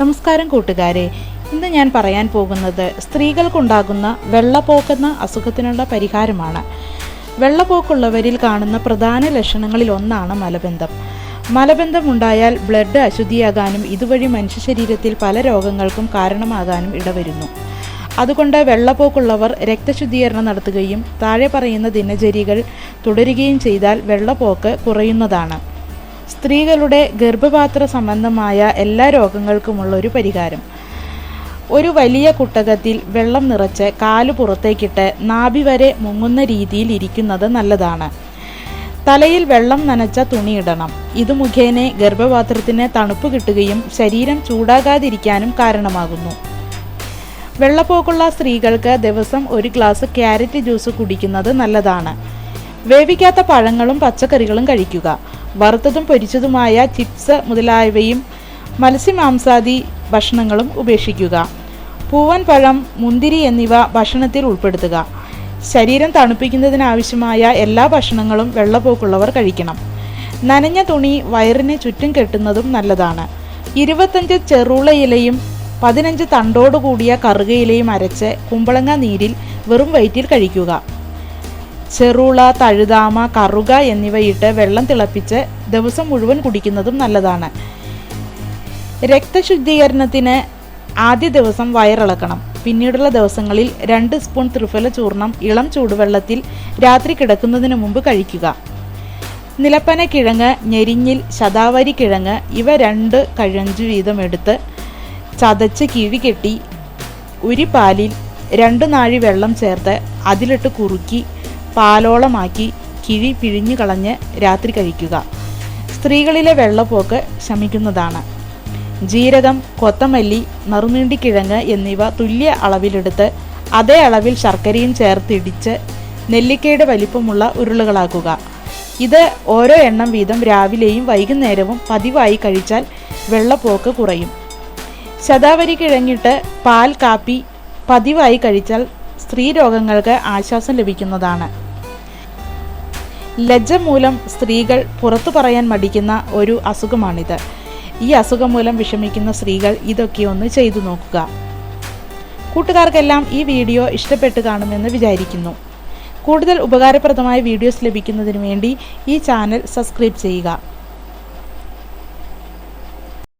നമസ്കാരം കൂട്ടുകാരെ. ഇന്ന് ഞാൻ പറയാൻ പോകുന്നത് സ്ത്രീകൾക്കുണ്ടാകുന്ന വെള്ളപ്പോക്കെന്ന അസുഖത്തിനുള്ള പരിഹാരമാണ്. വെള്ളപ്പോക്കുള്ളവരിൽ കാണുന്ന പ്രധാന ലക്ഷണങ്ങളിൽ ഒന്നാണ് മലബന്ധം. മലബന്ധം ഉണ്ടായാൽ ബ്ലഡ് അശുദ്ധിയാകാനും ഇതുവഴി മനുഷ്യ ശരീരത്തിൽ പല രോഗങ്ങൾക്കും കാരണമാകാനും ഇടവരുന്നു. അതുകൊണ്ട് വെള്ളപ്പോക്കുള്ളവർ രക്തശുദ്ധീകരണം നടത്തുകയും താഴെ പറയുന്ന ദിനചര്യകൾ തുടരുകയും ചെയ്താൽ വെള്ളപ്പോക്ക് കുറയുന്നതാണ്. സ്ത്രീകളുടെ ഗർഭപാത്ര സംബന്ധമായ എല്ലാ രോഗങ്ങൾക്കുമുള്ള ഒരു പരിഹാരം. ഒരു വലിയ കുട്ടകത്തിൽ വെള്ളം നിറച്ച് കാൽ പുറത്തേക്കിട്ട് നാഭി വരെ മുങ്ങുന്ന രീതിയിൽ ഇരിക്കുന്നത് നല്ലതാണ്. തലയിൽ വെള്ളം നനച്ച തുണിയിടണം ഇത് മുഖേന ഗർഭപാത്രത്തിന് തണുപ്പ് കിട്ടുകയും ശരീരം ചൂടാകാതിരിക്കാനും കാരണമാകുന്നു. വെള്ളപ്പോക്കുള്ള സ്ത്രീകൾക്ക് ദിവസം ഒരു ഗ്ലാസ് ക്യാരറ്റ് ജ്യൂസ് കുടിക്കുന്നത് നല്ലതാണ്. വേവിക്കാത്ത പഴങ്ങളും പച്ചക്കറികളും കഴിക്കുക. വറുത്തതും പൊരിച്ചതുമായ ചിപ്സ് മുതലായവയും മത്സ്യമാംസാദി ഭക്ഷണങ്ങളും ഉപേക്ഷിക്കുക. പൂവൻ പഴം മുന്തിരി എന്നിവ ഭക്ഷണത്തിൽ ഉൾപ്പെടുത്തുക. ശരീരം തണുപ്പിക്കുന്നതിനാവശ്യമായ എല്ലാ ഭക്ഷണങ്ങളും വെള്ളപ്പോക്കുള്ളവർ കഴിക്കണം. നനഞ്ഞ തുണി വയറിന് ചുറ്റും കെട്ടുന്നതും നല്ലതാണ്. ഇരുപത്തഞ്ച് ചെറുള ഇലയും പതിനഞ്ച് തണ്ടോടു കൂടിയ കറുകയിലയും അരച്ച് കുമ്പളങ്ങ നീരിൽ വെറും വയറ്റിൽ കഴിക്കുക. ചെറുള തഴുതാമ കറുക എന്നിവയിട്ട് വെള്ളം തിളപ്പിച്ച് ദിവസം മുഴുവൻ കുടിക്കുന്നതും നല്ലതാണ്. രക്തശുദ്ധീകരണത്തിന് ആദ്യ ദിവസം വയറിളക്കണം. പിന്നീടുള്ള ദിവസങ്ങളിൽ രണ്ട് സ്പൂൺ ത്രിഫല ചൂർണം ഇളം ചൂടുവെള്ളത്തിൽ രാത്രി കിടക്കുന്നതിന് മുമ്പ് കഴിക്കുക. നിലപ്പന കിഴങ്ങ് ഞെരിഞ്ഞിൽ ശതാവരി കിഴങ്ങ് ഇവ രണ്ട് കഴഞ്ചു വീതം എടുത്ത് ചതച്ച് കിഴി കെട്ടി ഉരിപ്പാലിൽ രണ്ട് നാഴി വെള്ളം ചേർത്ത് അതിലിട്ട് കുറുക്കി പാലോളമാക്കി കിഴി പിഴിഞ്ഞു കളഞ്ഞ് രാത്രി കഴിക്കുക. സ്ത്രീകളിലെ വെള്ളപ്പോക്ക് ശമിക്കുന്നതാണ്. ജീരകം കൊത്തമല്ലി നറുനീണ്ടിക്കിഴങ്ങ് എന്നിവ തുല്യ അളവിലെടുത്ത് അതേ അളവിൽ ശർക്കരയും ചേർത്തിടിച്ച് നെല്ലിക്കയുടെ വലിപ്പമുള്ള ഉരുളകളാക്കുക. ഇത് ഓരോ എണ്ണം വീതം രാവിലെയും വൈകുന്നേരവും പതിവായി കഴിച്ചാൽ വെള്ളപ്പോക്ക് കുറയും. ശതാവരി കിഴങ്ങിട്ട് പാൽ കാപ്പി പതിവായി കഴിച്ചാൽ സ്ത്രീരോഗങ്ങൾക്ക് ആശ്വാസം ലഭിക്കുന്നതാണ്. ലജ്ജ മൂലം സ്ത്രീകൾ പുറത്തു പറയാൻ മടിക്കുന്ന ഒരു അസുഖമാണിത്. ഈ അസുഖം മൂലം വിഷമിക്കുന്ന സ്ത്രീകൾ ഇതൊക്കെ ഒന്ന് ചെയ്തു നോക്കുക. കൂട്ടുകാർക്കെല്ലാം ഈ വീഡിയോ ഇഷ്ടപ്പെട്ട് കാണുമെന്ന് വിചാരിക്കുന്നു. കൂടുതൽ ഉപകാരപ്രദമായ വീഡിയോസ് ലഭിക്കുന്നതിന് വേണ്ടി ഈ ചാനൽ സബ്സ്ക്രൈബ് ചെയ്യുക.